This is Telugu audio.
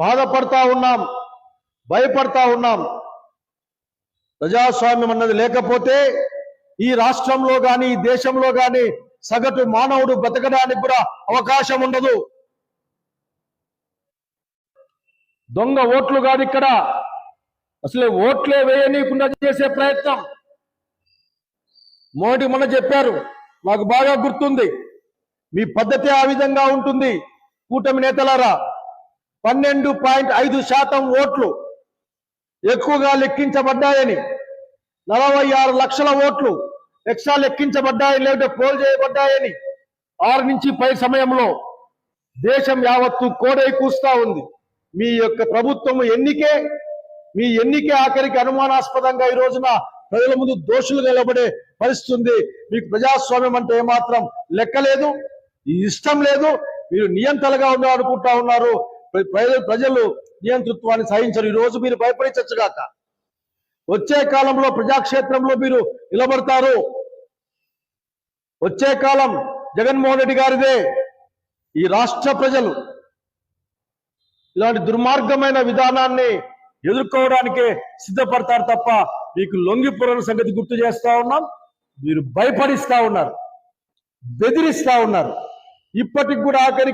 బాధపడతా ఉన్నాం భయపడతా ఉన్నాం. ప్రజాస్వామ్యం అన్నది లేకపోతే ఈ రాష్ట్రంలో కానీ ఈ దేశంలో కానీ సగటు మానవుడు బతకడానికి కూడా అవకాశం ఉండదు. దొంగ ఓట్లు కాదు ఇక్కడ. అసలే ఓట్లే వేయనీయకుండా చేసే ప్రయత్నం. మోడీ మొన్న చెప్పారు నాకు బాగా గుర్తుంది. మీ పద్ధతి ఆ విధంగా ఉంటుంది. కూటమి నేతలారా పన్నెండు పాయింట్ ఐదు శాతం ఓట్లు ఎక్కువగా లెక్కించబడ్డాయని నలభై ఆరు లక్షల ఓట్లు ఎక్స్ట్రా లెక్కించబడ్డాయని లేదంటే పోల్ చేయబడ్డాయని ఆరు నుంచి పై సమయంలో దేశం యావత్తు కోడై కూస్తా ఉంది. మీ యొక్క ప్రభుత్వం ఎన్నికే మీ ఎన్నికే ఆఖరికి అనుమానాస్పదంగా ఈ రోజున ప్రజల ముందు దోషులు నిలబడే పరిస్థితి ఉంది. మీకు ప్రజాస్వామ్యం అంటే ఏమాత్రం లెక్కలేదు ఇష్టం లేదు మీరు నియంతలుగా ఉన్నారు అనుకుంటా ఉన్నారు. ప్రజలు ప్రజలు నియంతృత్వాన్ని సహించరు. ఈ రోజు మీరు భయపడించచ్చుగాక వచ్చే కాలంలో ప్రజాక్షేత్రంలో మీరు నిలబడతారు. వచ్చే కాలం జగన్మోహన్ రెడ్డి గారిదే. ఈ రాష్ట్ర ప్రజలు ఇలాంటి దుర్మార్గమైన విధానాన్ని ఎదుర్కోవడానికే సిద్ధపడతారు తప్ప మీకు లొంగిపోరని సంగతి గుర్తు చేస్తా ఉన్నాం. మీరు భయపడిస్తా ఉన్నారు. బెదిరిస్తా ఉన్నారు. ఇప్పటికి కూడా ఆఖరికి